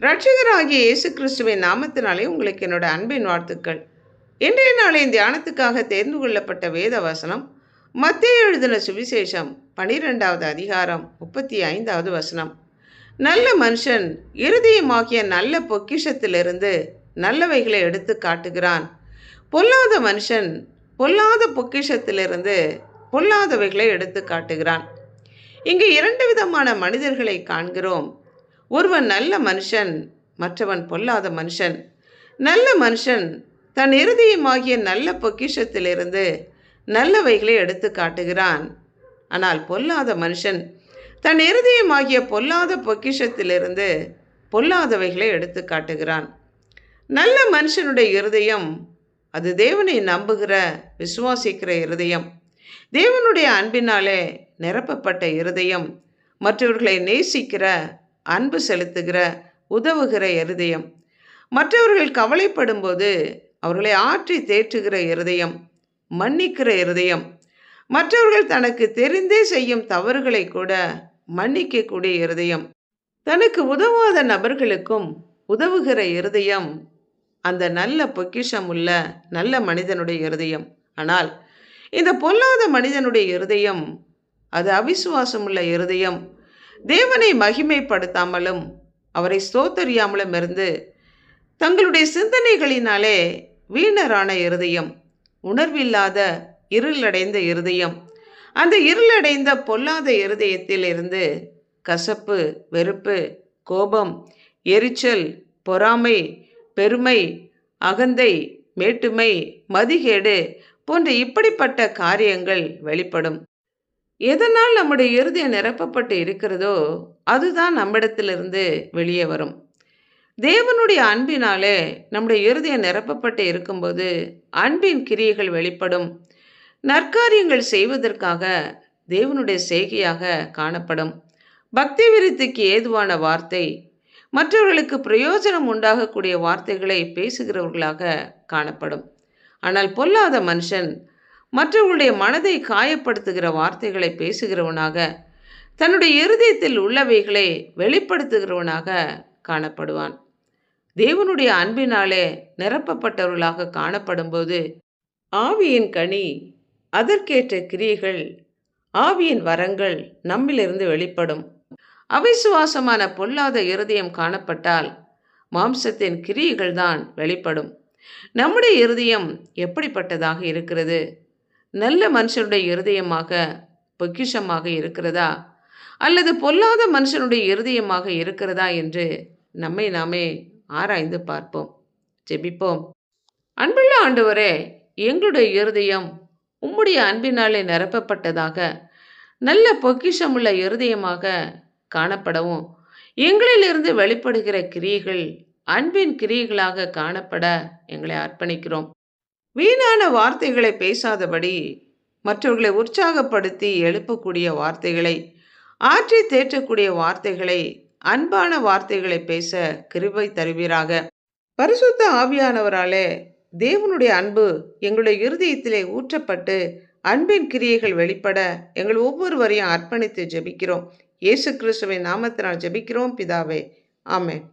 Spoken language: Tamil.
ரட்சகராகிய இயேசு கிறிஸ்துவின் நாமத்தினாலே உங்களுக்கு என்னோட அன்பின் வாழ்த்துக்கள். இன்றைய நாளின் தியானத்துக்காக தேர்ந்து கொள்ளப்பட்ட வேத வசனம் மத்திய எழுதின சுவிசேஷம் பனிரெண்டாவது அதிகாரம் முப்பத்தி ஐந்தாவது வசனம். நல்ல மனுஷன் இருதயமாகிய நல்ல பொக்கிஷத்திலிருந்து நல்லவைகளை எடுத்து காட்டுகிறான். பொல்லாத மனுஷன் பொல்லாத பொக்கிஷத்திலிருந்து பொல்லாதவைகளை எடுத்து காட்டுகிறான். இங்கு இரண்டு விதமான மனிதர்களை காண்கிறோம். ஒருவன் நல்ல மனுஷன் மற்றவன் பொல்லாத மனுஷன். நல்ல மனுஷன் தன் இருதயமாகிய நல்ல பொக்கிஷத்திலிருந்து நல்லவைகளை எடுத்து காட்டுகிறான். ஆனால் பொல்லாத மனுஷன் தன் இருதயமாகிய பொல்லாத பொக்கிஷத்திலிருந்து பொல்லாதவைகளை எடுத்து காட்டுகிறான். நல்ல மனுஷனுடைய இருதயம் அது தேவனை நம்புகிற விசுவாசிக்கிற இருதயம். தேவனுடைய அன்பினாலே நிரப்பப்பட்ட இருதயம். மற்றவர்களை நேசிக்கிற அன்பு செலுத்துகிற உதவுகிற இருதயம். மற்றவர்கள் கவலைப்படும்போது அவர்களை ஆற்றி தேற்றுகிற இருதயம் மன்னிக்கிற இருதயம். மற்றவர்கள் தனக்கு தெரிந்தே செய்யும் தவறுகளை கூட மன்னிக்கக்கூடிய இருதயம். தனக்கு உதவாத நபர்களுக்கும் உதவுகிற இருதயம் அந்த நல்ல பொக்கிஷம் உள்ள நல்ல மனிதனுடைய இருதயம். ஆனால் இந்த பொல்லாத மனிதனுடைய இருதயம் அது அவிசுவாசம் உள்ள இருதயம் தேவனை மகிமைப்படுத்தாமலும் அவரை ஸ்தோத்தறியாமலும் இருந்து தங்களுடைய சிந்தனைகளினாலே வீணரான இருதயம் உணர்வில்லாத இருளடைந்த இருதயம் அந்த இருளடைந்த பொல்லாத இருதயத்தில் இருந்து கசப்பு வெறுப்பு கோபம் எரிச்சல் பொறாமை பெருமை அகந்தை மேட்டுமை மதிகேடு போன்ற இப்படிப்பட்ட காரியங்கள் வெளிப்படும். எதனால் நம்முடைய இருதயம் நிரப்பப்பட்டு இருக்கிறதோ அதுதான் நம்மிடத்திலிருந்து வெளியே வரும். தேவனுடைய அன்பினாலே நம்முடைய இருதயம் நிரப்பப்பட்டு இருக்கும்போது அன்பின் கிரியைகள் வெளிப்படும். நற்காரியங்கள் செய்வதற்காக தேவனுடைய செய்கையாக காணப்படும். பக்தி விருத்திக்கு ஏதுவான வார்த்தை மற்றவர்களுக்கு பிரயோஜனம் உண்டாகக்கூடிய வார்த்தைகளை பேசுகிறவர்களாக காணப்படும். ஆனால் பொல்லாத மனுஷன் மற்றவர்களுடைய மனதை காயப்படுத்துகிற வார்த்தைகளை பேசுகிறவனாக தன்னுடைய இருதயத்தில் உள்ளவைகளை வெளிப்படுத்துகிறவனாக காணப்படுவான். தேவனுடைய அன்பினாலே நிரப்பப்பட்டவர்களாக காணப்படும்போது ஆவியின் கனி அதற்கேற்ற கிரியைகள் ஆவியின் வரங்கள் நம்மிலிருந்து வெளிப்படும். அவிசுவாசமான பொல்லாத இருதயம் காணப்பட்டால் மாம்சத்தின் கிரியைகள் தான் வெளிப்படும். நம்முடைய இருதயம் எப்படிப்பட்டதாக இருக்கிறது? நல்ல மனுஷனுடைய இருதயமாக பொக்கிஷமாக இருக்கிறதா? அல்லது பொல்லாத மனுஷனுடைய இருதயமாக இருக்கிறதா என்று நம்மை நாமே ஆராய்ந்து பார்ப்போம் ஜெபிப்போம். அன்புள்ள ஆண்டவரே எங்களுடைய இருதயம் உம்முடைய அன்பினாலே நிரப்பப்பட்டதாக நல்ல பொக்கிஷமுள்ள இருதயமாக காணப்படவும் எங்களிலிருந்து வெளிப்படுகிற கிரியைகள் அன்பின் கிரியைகளாக காணப்பட எங்களை அர்ப்பணிக்கிறோம். வீணான வார்த்தைகளை பேசாதபடி மற்றவர்களை உற்சாகப்படுத்தி எழுப்பக்கூடிய வார்த்தைகளை ஆற்றி தேற்றக்கூடிய வார்த்தைகளை அன்பான வார்த்தைகளை பேச கிருபை தருவீராக. பரிசுத்த ஆவியானவராலே தேவனுடைய அன்பு எங்களுடைய இருதயத்திலே ஊற்றப்பட்டு அன்பின் கிரியைகள் வெளிப்பட எங்கள் ஒவ்வொருவரையும் அர்ப்பணித்து ஜெபிக்கிறோம். இயேசு கிறிஸ்துவின் நாமத்தினால் ஜெபிக்கிறோம். பிதாவே ஆமேன்.